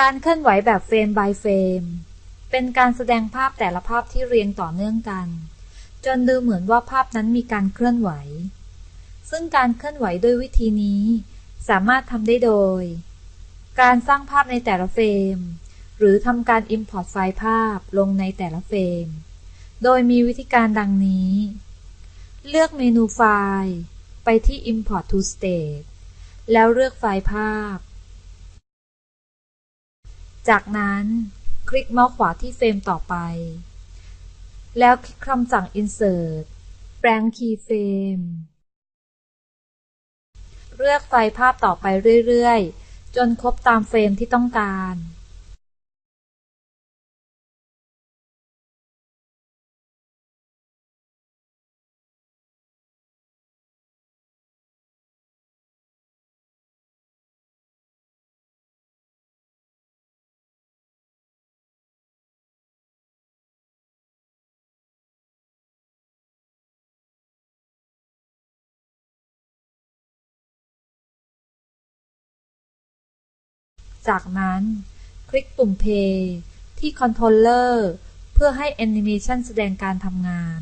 การเคลื่อนไหวแบบเฟรม by เฟรม เป็นการแสดงภาพแต่ละภาพที่เรียงต่อเนื่องกัน จนดูเหมือนว่าภาพนั้นมีการเคลื่อนไหว ซึ่งการเคลื่อนไหวด้วยวิธีนี้ สามารถทำได้โดย การสร้างภาพในแต่ละเฟรม หรือทำการ Import ไฟล์ภาพลงในแต่ละเฟรม โดยมีวิธีการดังนี้ เลือกเมนูไฟล์ ไปที่ Import to State แล้วเลือกไฟล์ภาพ จากนั้นคลิกเมาส์ขวาที่เฟรมต่อไป แล้วคลิกคำสั่ง Insert แปลงคีย์เฟรมเลือกไฟล์ภาพต่อไปเรื่อย ๆ จนครบตามเฟรมที่ต้องการ จากนั้น คลิกปุ่ม Play ที่คอนโทรลเลอร์เพื่อให้แอนิเมชันแสดงการทำงาน